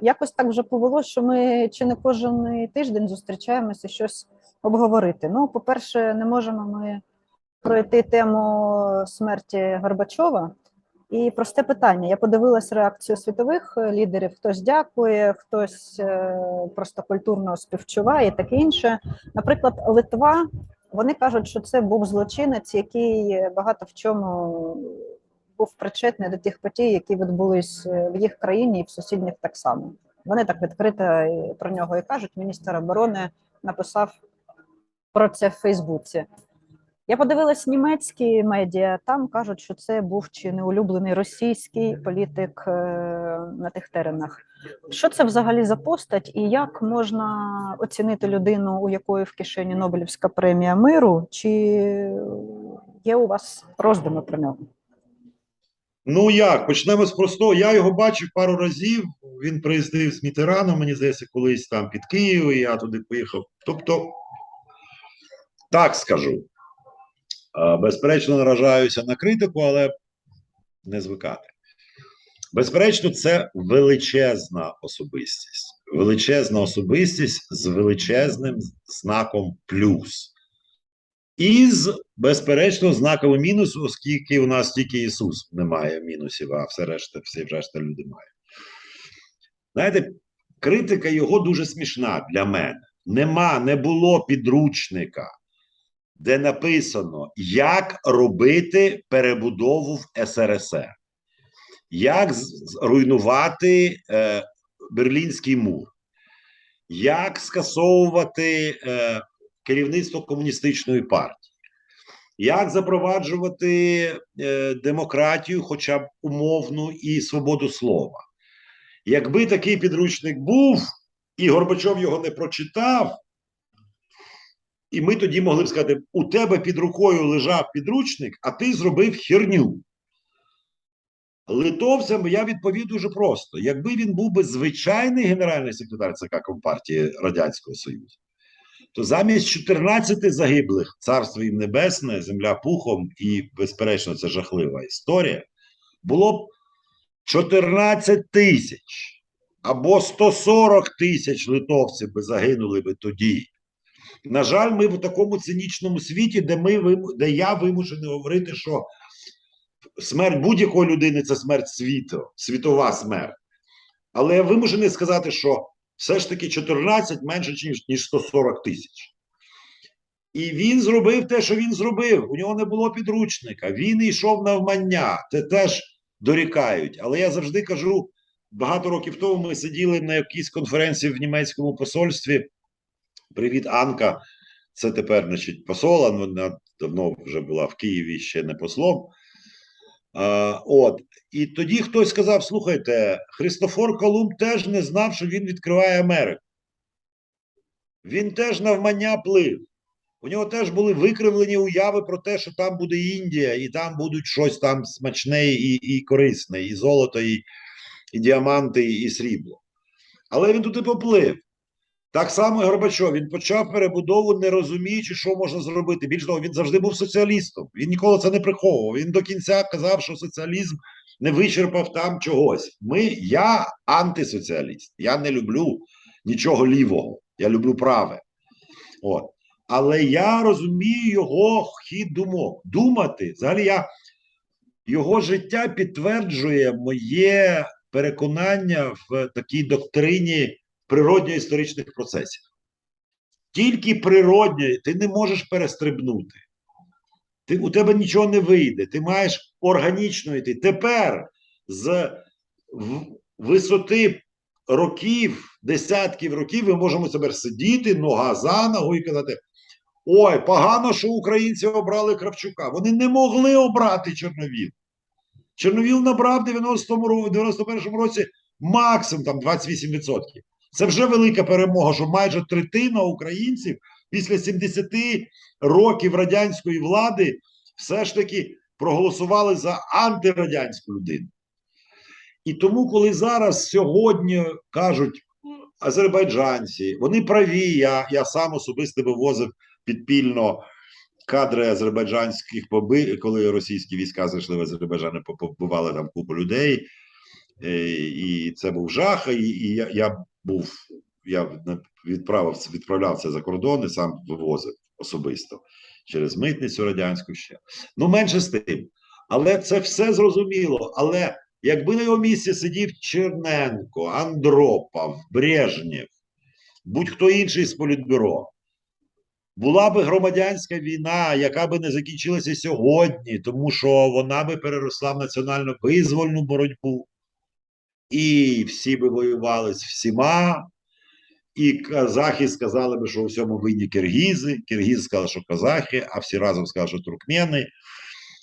якось так вже повело, що ми чи не кожен тиждень зустрічаємося щось обговорити. Ну, по-перше, не можемо ми пройти тему смерті Горбачова. І просте питання. Я подивилась реакцію світових лідерів. Хтось дякує, хтось е, просто культурно співчуває і таке інше. Наприклад, Литва, вони кажуть, що це був злочинець, який багато в чому був причетний до тих подій, які відбулись е, в їх країні і в сусідніх так само. Вони так відкрито про нього і кажуть. Міністр оборони написав про це в Фейсбуці. Я подивилась німецькі медіа. Там кажуть, що це був чи не улюблений російський політик е, на тих теренах. Що це взагалі за постать, і як можна оцінити людину, у якої в кишені Нобелівська премія миру? Чи є у вас роздуми про нього? Ну як, почнемо з простого. Я його бачив пару разів. Він приїздив з Мітераном, мені здається, колись там під Києвом, і я туди поїхав. Тобто, так скажу. Е, Безперечно, наражаюся на критику, але не звикати. Безперечно, це величезна особистість. Величезна особистість з величезним знаком плюс. І безперечно, знаком мінусу, оскільки у нас тільки Ісус не має мінусів, а все решта, всі решта люди мають. Знаєте, критика його дуже смішна для мене. Нема, не було підручника, де написано, як робити перебудову в СРСР, як руйнувати е, Берлінський мур, як скасовувати е, керівництво комуністичної партії, як запроваджувати е, демократію, хоча б умовну і свободу слова. Якби такий підручник був, і Горбачов його не прочитав, і ми тоді могли б сказати: у тебе під рукою лежав підручник, а ти зробив херню. Литовцям я відповів дуже просто: якби він був би звичайний генеральний секретар ЦК Компартії Радянського Союзу, то замість 14 загиблих царство їм небесне, земля пухом, і, безперечно, це жахлива історія, було б 14 тисяч або 140 тисяч литовців би загинули би тоді. На жаль, ми в такому цинічному світі, де ми де я вимушений говорити, що смерть будь-якої людини це смерть світу, світова смерть. Але я вимушений сказати, що все ж таки 14 менше, ніж, ніж 140 тисяч. І він зробив те, що він зробив. У нього не було підручника. Він йшов навмання. Це теж дорікають. Але я завжди кажу: багато років тому ми сиділи на якійсь конференції в німецькому посольстві. Привіт, Анка. Це тепер, значить, посол, вона давно вже була в Києві ще не послом. От, і тоді хтось сказав: слухайте, Христофор Колумб теж не знав, що він відкриває Америку. Він теж навмання плив. У нього теж були викривлені уяви про те, що там буде Індія, і там будуть щось там смачне і і корисне, і золото, і, і діаманти, і срібло. Але він туди поплив. Так само і Горбачов. Він почав перебудову, не розуміючи, що можна зробити. Більш того, він завжди був соціалістом. Він ніколи це не приховував. Він до кінця казав, що соціалізм не вичерпав там чогось. Ми, Я антисоціаліст. Я не люблю нічого лівого. Я люблю праве. От. Але я розумію його хід думок. Думати. Взагалі, я його життя підтверджує моє переконання в такій доктрині природньо-історичних процесів. Тільки природньо ти не можеш перестрибнути. Ти, У тебе нічого не вийде. Ти маєш органічно йти. Тепер з висоти років, десятків років, ми можемо себе сидіти, нога за ногу і казати: ой, погано, що українці обрали Кравчука. Вони не могли обрати Чорновіл. Чорновіл набрав в 91-му році максимум там 28%. Це вже велика перемога, що майже третина українців після 70 років радянської влади все ж таки проголосували за антирадянську людину. І тому, коли зараз сьогодні кажуть азербайджанці, вони праві, я я сам особисто вивозив підпільно кадри азербайджанських поби, коли російські війська зайшли в Азербайджан побивали там купу людей. Е, І це був жах. І, і я, я був, я відправив, відправляв це за кордон і сам вивозив особисто через митницю радянську ще. Ну, менше з тим. Але це все зрозуміло. Але якби на його місці сидів Черненко, Андропов, Брежнєв, будь-хто інший з політбюро, була би громадянська війна, яка би не закінчилася сьогодні, тому що вона би переросла в національно визвольну боротьбу, і всі би воювали з всіма. І казахи сказали би, що у всьому винні киргізи, киргізи сказали, що казахи, а всі разом сказали, що туркмени,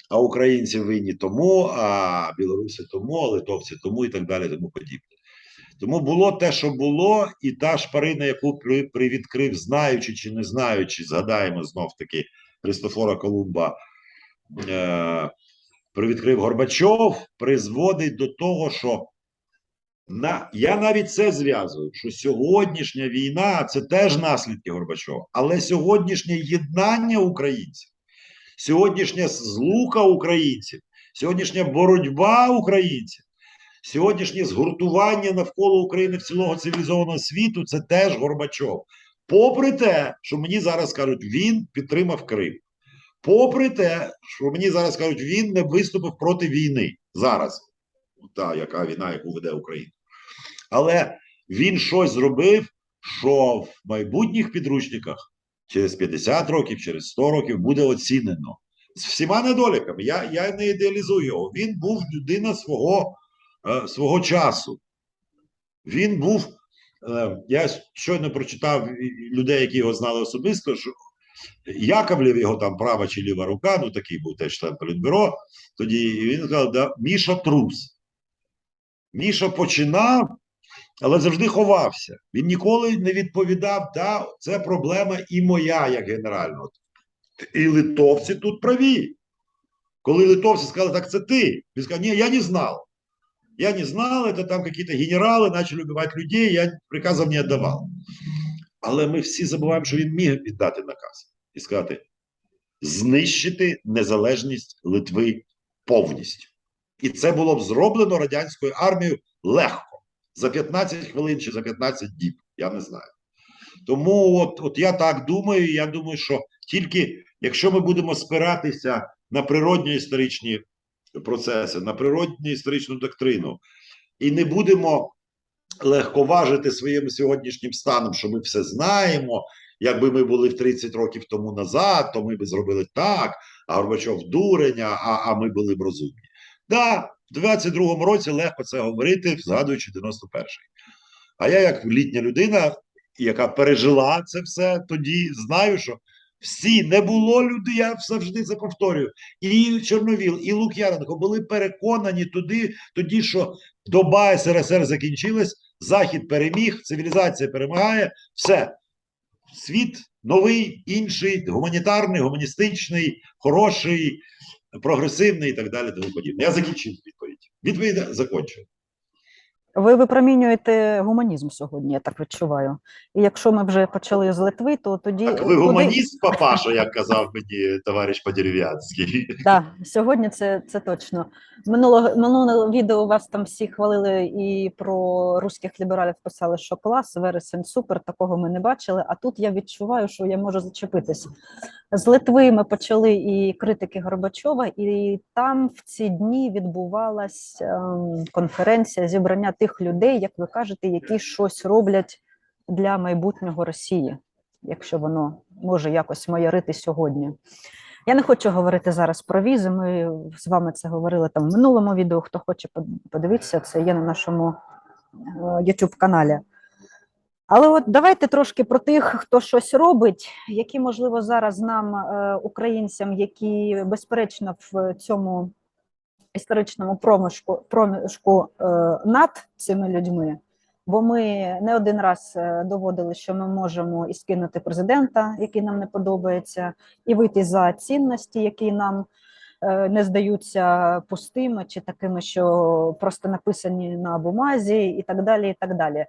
а українці винні тому, а білоруси тому, а литовці тому і так далі, тому подібне. Тому було те, що було, і та шпарина, яку привідкрив, знаючи чи не знаючи, згадаємо знов таки Христофора Колумба, е, привідкрив Горбачов, призводить до того, що на, я навіть це зв'язую, що сьогоднішня війна це теж наслідки Горбачова, але сьогоднішнє єднання українців, сьогоднішня злука українців, сьогоднішня боротьба українців, сьогоднішнє згуртування навколо України в цілого цивілізованого світу це теж Горбачов. Попри те, що мені зараз кажуть, він підтримав Крим. Попри те, що мені зараз кажуть, він не виступив проти війни зараз, та яка війна, яку веде Україна. Але він щось зробив, що в майбутніх підручниках через 50 років, через 100 років буде оцінено з всіма недоліками. Я, я не ідеалізую його. Він був людина свого, е, свого часу. Він був. е, Я щойно прочитав людей, які його знали особисто, що Яковлів, його там права чи ліва рука, ну такий був теж член політбюро. Тоді він сказав, да, Міша трус. Міша починав, але завжди ховався. Він ніколи не відповідав, да, це проблема і моя, як генерального. І литовці тут праві. Коли литовці сказали, так це ти, він сказав, ні, я не знав. Я не знал, это там какие-то генерали начали убивать людей, я приказів не віддавав. Але ми всі забуваємо, що він міг віддати наказ і сказати: знищити незалежність Литви повністю. І це було б зроблено радянською армією легко за 15 хвилин чи за 15 діб. Я не знаю. Тому, от, от я так думаю. Я думаю, що тільки якщо ми будемо спиратися на природні історичні процеси, на природню історичну доктрину, і не будемо легковажити своїм сьогоднішнім станом, що ми все знаємо. Якби ми були в 30 років тому назад, то ми б зробили так, а Горбачов дуреня, а, а ми були б розумні. Да, в 22-му році легко це говорити, згадуючи 91-й. А я, як літня людина, яка пережила це все, тоді знаю, що всі не було людей, я завжди це повторюю. І Чорновіл, і Лук'яненко були переконані туди, тоді, що доба СРСР закінчилась, Захід переміг, цивілізація перемагає, все. Світ новий, інший, гуманітарний, гуманістичний, хороший, прогресивний і так далі. Тому подібне. Я закінчив Відповідь закончив. Ви випромінюєте гуманізм сьогодні, я так відчуваю. І якщо ми вже почали з Литви, то тоді Так, ви куди- гуманіст, папаша, як казав мені товариш Подерев'янський. Так, сьогодні це, це точно. Минулого минулого відео вас там всі хвалили і про руських лібералів писали, що клас, вересень супер, такого ми не бачили. А тут я відчуваю, що я можу зачепитись. З Литви ми почали і критики Горбачова, і там в ці дні відбувалась ем, конференція зібрання тих людей, як ви кажете, які щось роблять для майбутнього Росії, якщо воно може якось майорити сьогодні. Я не хочу говорити зараз про візи. Ми з вами це говорили там в минулому відео. Хто хоче подивитися, це є на нашому е, youtube каналі. Але от давайте трошки про тих, хто щось робить, які, можливо, зараз нам, е, українцям, які безперечно в цьому історичному проміжку, проміжку е, над цими людьми, бо ми не один раз е, доводили, що ми можемо і скинути президента, який нам не подобається, і вийти за цінності, які нам е, не здаються пустими чи такими, що просто написані на бумазі, і так далі. І так далі.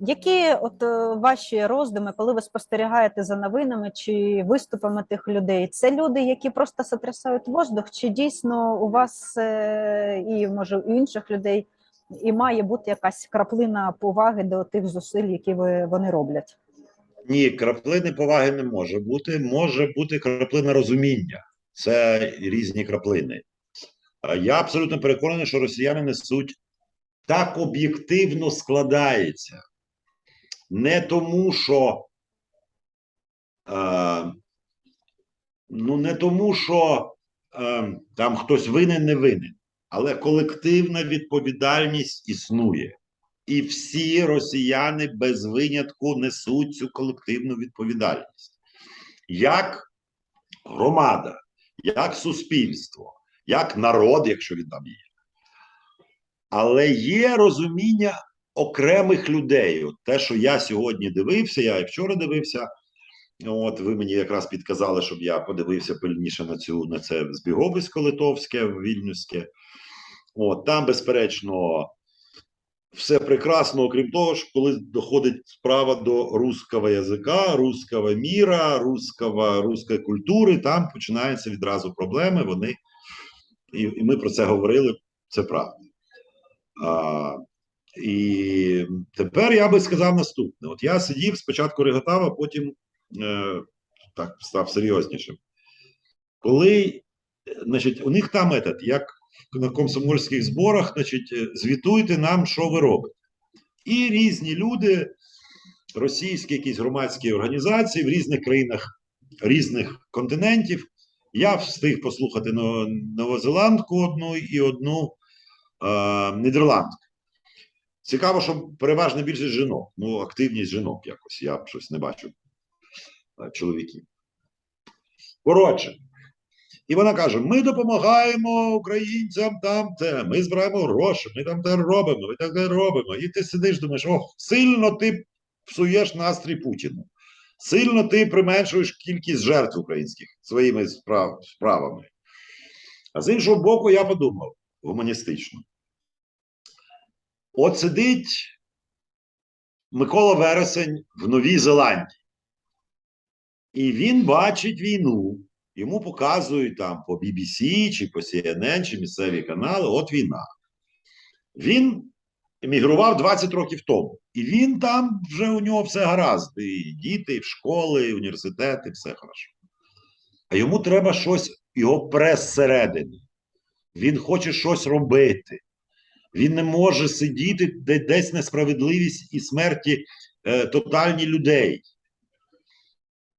Які от е, ваші роздуми, коли ви спостерігаєте за новинами чи виступами тих людей? Це люди, які просто сотрясають воздух, чи дійсно у вас е, і може у інших людей і має бути якась краплина поваги до тих зусиль, які ви вони роблять? Ні, краплини поваги не може бути. Може бути краплина розуміння. Це різні краплини. Я абсолютно переконаний, що росіяни несуть так об'єктивно складається. Не тому, що е, ну не тому, що е, там хтось винен, не винен, але колективна відповідальність існує. І всі росіяни без винятку несуть цю колективну відповідальність. Як громада, як суспільство, як народ, якщо він там є. Але є розуміння окремих людей. От те, що я сьогодні дивився, я і вчора дивився. От ви мені якраз підказали, щоб я подивився пильніше на цю на це збіговисько литовське, вільнюське. От там, безперечно, все прекрасно, окрім того, що коли доходить справа до русского язика, русского міра, русского, русської культури, там починаються відразу проблеми. Вони і, і ми про це говорили. Це правда. А, і тепер я би сказав наступне: от я сидів спочатку реготав, а потім е, так став серйознішим. Коли, е, значить, у них там этот, як на комсомольських зборах, значить, е, звітуйте нам, що ви робите. І різні люди, російські якісь громадські організації в різних країнах різних континентів. Я встиг послухати новозеландку одну і одну е, нідерландку. Цікаво, що переважна більшість жінок. Ну, активність жінок якось. Я щось не бачу е, чоловіків. Коротше, і вона каже: ми допомагаємо українцям там те, ми збираємо гроші, ми там те робимо, ми так те робимо. І ти сидиш, думаєш, ох, сильно ти псуєш настрій Путіну. Сильно ти применшуєш кількість жертв українських своїми справ, справами. А з іншого боку, я подумав гуманістично. От сидить Микола Вересень в Новій Зеландії. І він бачить війну. Йому показують там по BBC, чи по CNN, чи місцеві канали. От війна. Він емігрував 20 років тому. І він там вже у нього все гаразд. І діти, і школи, і університети, все хорошо. А йому треба щось, його прес зсередини. Він хоче щось робити. Він не може сидіти де десь несправедливість і смерті е, тотальні людей.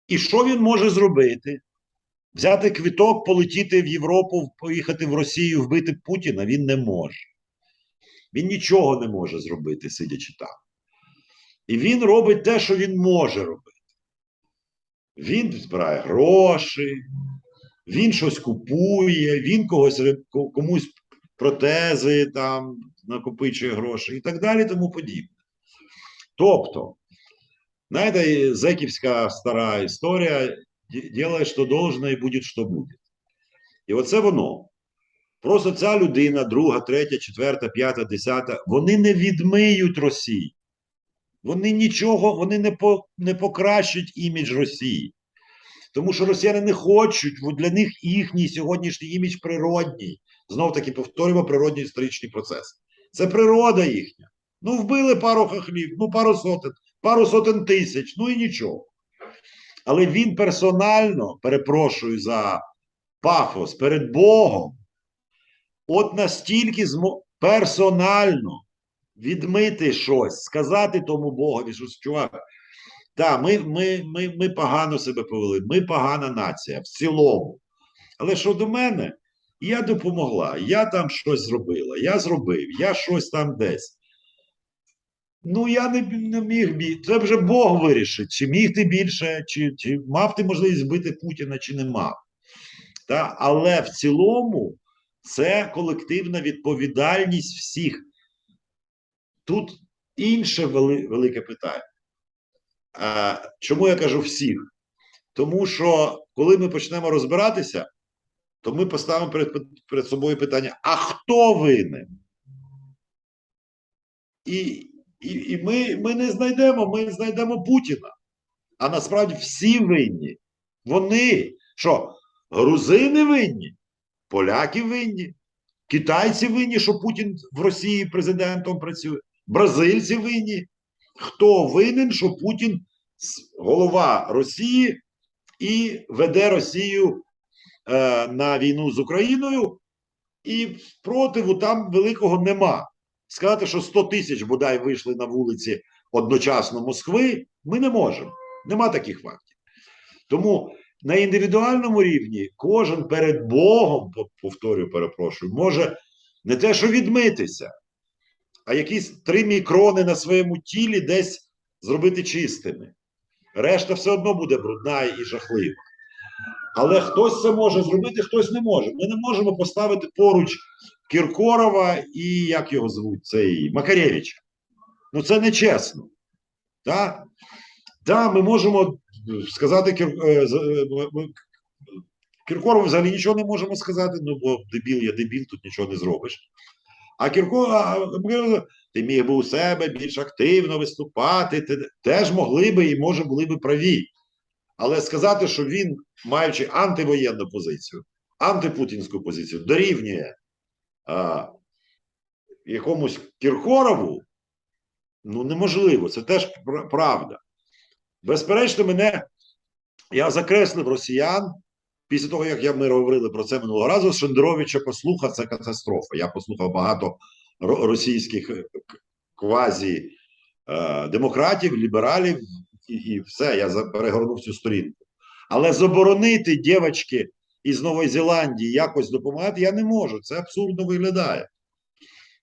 І що він може зробити? Взяти квіток, полетіти в Європу, поїхати в Росію, вбити Путіна він не може. Він нічого не може зробити, сидячи там. І він робить те, що він може робити. Він збирає гроші, він щось купує, він когось комусь протези там накопичує гроші і так далі, тому подібне. Тобто, знаєте, зеківська стара історія «Ді- делай, що должно, і буде, що буде. І оце воно. Просто ця людина, друга, третя, четверта, п'ята, десята, вони не відмиють Росії. Вони нічого, вони не, по, не покращать імідж Росії. Тому що росіяни не хочуть, бо для них їхній сьогоднішній імідж природній. Знов таки повторюємо природній історичний процес. Це природа їхня. Ну, вбили пару хахлів, ну пару сотень, пару сотень тисяч, ну і нічого. Але він персонально, перепрошую за пафос перед Богом, от настільки змо... персонально відмити щось, сказати тому Богові, що чувак, так, ми, ми, ми, ми погано себе повели, ми погана нація в цілому. Але що до мене, я допомогла, я там щось зробила, я зробив, я щось там десь. Ну, я не, не міг. Це вже Бог вирішить, чи міг ти більше, чи, чи мав ти можливість збити Путіна, чи не мав. Та? Але в цілому це колективна відповідальність всіх. Тут інше вели, велике питання. А, чому я кажу всіх? Тому що коли ми почнемо розбиратися, то ми поставимо перед, перед собою питання: а хто винен? І І, і ми, ми не знайдемо, ми знайдемо Путіна. А насправді всі винні. Вони що, грузини винні, поляки винні, китайці винні, що Путін в Росії президентом працює, бразильці винні. Хто винен, що Путін голова Росії і веде Росію е, на війну з Україною, і спротиву там великого нема. Сказати, що 100 тисяч бодай вийшли на вулиці одночасно Москви, ми не можемо. Нема таких фактів. Тому на індивідуальному рівні кожен перед Богом, по- повторюю, перепрошую, може не те, що відмитися, а якісь три мікрони на своєму тілі десь зробити чистими. Решта все одно буде брудна і жахлива. Але хтось це може зробити, хтось не може. Ми не можемо поставити поруч Кіркорова і як його звуть, цей Макаревича. Ну це не чесно. Так, да, ми можемо сказати Кір... е, е, Кіркорову взагалі нічого не можемо сказати, ну бо дебіл є дебіл, тут нічого не зробиш. А Кіркоров, ти міг би у себе більш активно виступати, ти теж могли би і може були би праві. Але сказати, що він, маючи антивоєнну позицію, антипутінську позицію, дорівнює а, якомусь Кіркорову, ну неможливо, це теж пр- правда. Безперечно, мене я закреслив росіян після того, як ми говорили про це минулого разу. Шендеровича послухав це катастрофа. Я послухав багато російських квазі е, демократів, лібералів і, все. Я перегорнув цю сторінку. Але заборонити дівчатки із Нової Зеландії якось допомагати я не можу. Це абсурдно виглядає.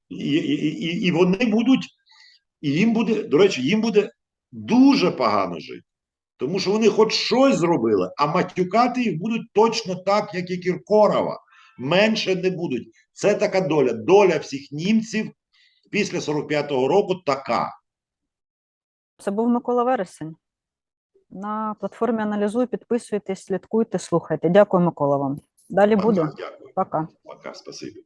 І, і, і вони будуть, і їм буде, до речі, їм буде дуже погано жити. Тому що вони хоч щось зробили, а матюкати їх будуть точно так, як і Кіркорова. Менше не будуть. Це така доля. Доля всіх німців після 45-го року така. Це був Микола Вересень. На платформі аналізуй, підписуйтесь, слідкуйте, слухайте. Дякую, Микола вам. Далі буде. Дякую. Пока. Пока, спасибі.